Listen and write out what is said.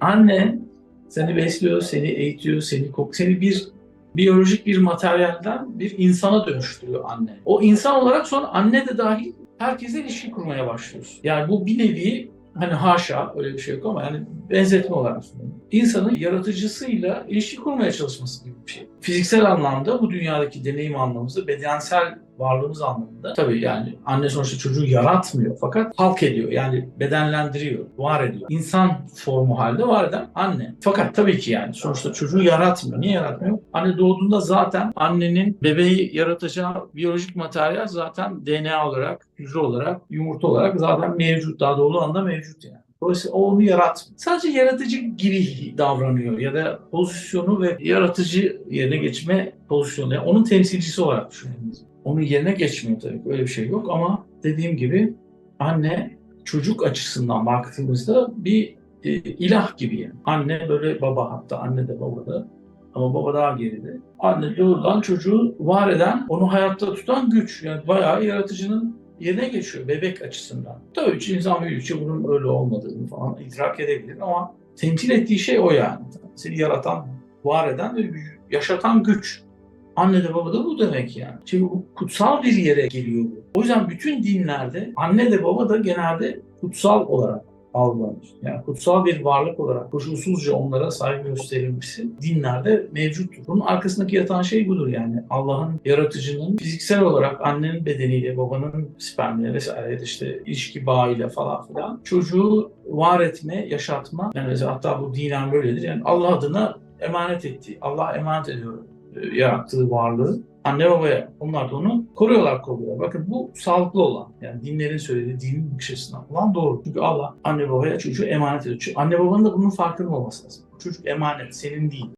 Anne seni besliyor, seni eğitiyor, seni kok, seni bir biyolojik bir materyalden bir insana dönüştürüyor anne. O insan olarak sonra anne de dahil herkesle ilişki kurmaya başlıyorsun. Yani bu bir nevi hani haşa öyle bir şey yok ama yani benzetme olarak söylüyorum. İnsanın yaratıcısıyla ilişki kurmaya çalışması gibi bir şey. Fiziksel anlamda bu dünyadaki deneyim anlamımızda bedensel varlığımız anlamında tabii yani anne sonuçta çocuğu yaratmıyor fakat halk ediyor yani bedenlendiriyor, var ediyor. İnsan formu halde var eden anne. Fakat tabii ki yani sonuçta çocuğu yaratmıyor. Niye yaratmıyor? Anne doğduğunda zaten annenin bebeği yaratacağı biyolojik materyal zaten DNA olarak, hücre olarak, yumurta olarak zaten mevcut. Daha doğduğu anda mevcut yani. Dolayısıyla o onu yaratmıyor. Sadece yaratıcı gibi davranıyor ya da pozisyonu ve yaratıcı yerine geçme pozisyonu. Yani onun temsilcisi olarak düşünelim. Onun yerine geçmiyor tabii ki. Öyle bir şey yok ama dediğim gibi anne çocuk açısından baktığımızda bir e, ilah gibi yani. Anne böyle baba hatta anne de baba da ama baba daha geride. Anne doğrudan çocuğu var eden, onu hayatta tutan güç. Yani bayağı yaratıcının yerine geçiyor bebek açısından. Tabii ki insan büyüdükçe bunun öyle olmadığını falan idrak edebilir ama temsil ettiği şey o yani. Seni yaratan, var eden ve yaşatan güç. Anne de baba da bu demek yani. Şimdi bu kutsal bir yere geliyor bu. O yüzden bütün dinlerde anne de baba da genelde kutsal olarak algılanır. Yani kutsal bir varlık olarak koşulsuzca onlara saygı gösterilmesi dinlerde mevcuttur. Bunun arkasındaki yatan şey budur yani. Allah'ın yaratıcının fiziksel olarak annenin bedeniyle, babanın spermiyle vesaire işte ilişki bağıyla falan filan çocuğu var etme, yaşatma. Yani hatta bu dinen böyledir. Yani Allah adına emanet ettiği, Allah emanet ediyor yarattığı varlığı anne babaya. Onlar da onu koruyorlar kolluyorlar. Bakın bu sağlıklı olan yani dinlerin söylediği dinin bakış açısından olan doğru. Çünkü Allah anne babaya çocuğu emanet ediyor. Çünkü anne babanın da bunun farkında olması lazım. Çocuk emanet senin değil.